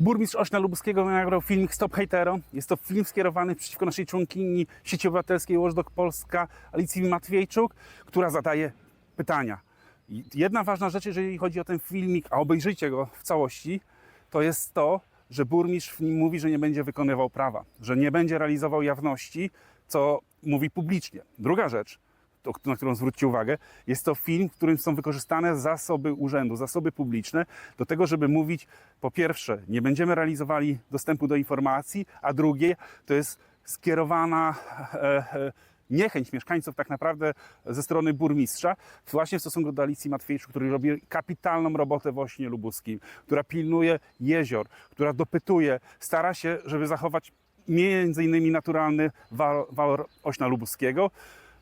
Burmistrz Ośna Lubuskiego nagrał filmik Stop Hejtero. Jest to film skierowany przeciwko naszej członkini sieci obywatelskiej Watchdog Polska Alicji Matwiejczuk, która zadaje pytania. Jedna ważna rzecz, jeżeli chodzi o ten filmik, a obejrzyjcie go w całości, to jest to, że burmistrz w nim mówi, że nie będzie wykonywał prawa, że nie będzie realizował jawności, co mówi publicznie. Druga rzecz, na którą zwróćcie uwagę, jest to film, w którym są wykorzystane zasoby urzędu, zasoby publiczne do tego, żeby mówić, po pierwsze, nie będziemy realizowali dostępu do informacji, a drugie, to jest skierowana e, e, niechęć mieszkańców tak naprawdę ze strony burmistrza właśnie w stosunku do Alicji Matwiejczuk, który robi kapitalną robotę w Ośnie Lubuskim, która pilnuje jezior, która dopytuje, stara się, żeby zachować między innymi naturalny walor, Ośna Lubuskiego.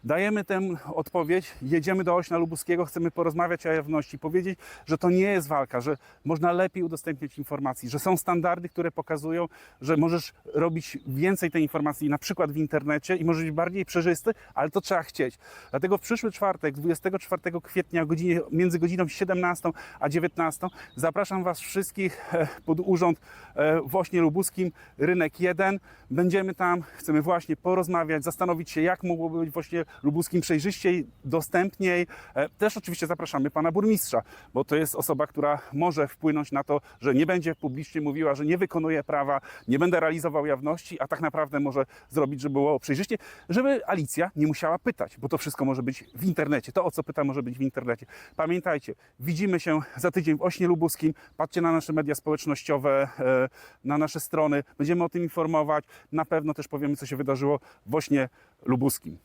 Dajemy tę odpowiedź, jedziemy do Ośna Lubuskiego, chcemy porozmawiać o jawności, powiedzieć, że to nie jest walka, że można lepiej udostępniać informacji, że są standardy, które pokazują, że możesz robić więcej tej informacji, na przykład w internecie i możesz być bardziej przejrzysty, ale to trzeba chcieć. Dlatego w przyszły czwartek, 24 kwietnia godzinie, między godziną 17 a 19 zapraszam Was wszystkich e, pod urząd e, w Ośnie Lubuskim, Rynek 1. Będziemy tam, chcemy właśnie porozmawiać, zastanowić się, jak mogłoby być w Ośnie Lubuskim przejrzyściej, dostępniej. E, Też oczywiście zapraszamy pana burmistrza, bo to jest osoba, która może wpłynąć na to, że nie będzie publicznie mówiła, że nie wykonuje prawa, nie będę realizował jawności, a tak naprawdę może zrobić, żeby było przejrzyście, żeby Alicja nie musiała pytać, bo to wszystko może być w internecie. To, o co pyta, może być w internecie. Pamiętajcie, widzimy się za tydzień w Ośnie Lubuskim. Patrzcie na nasze media społecznościowe, e, na nasze strony. Będziemy o tym informować. Na pewno też powiemy, co się wydarzyło w Ośnie Lubuskim.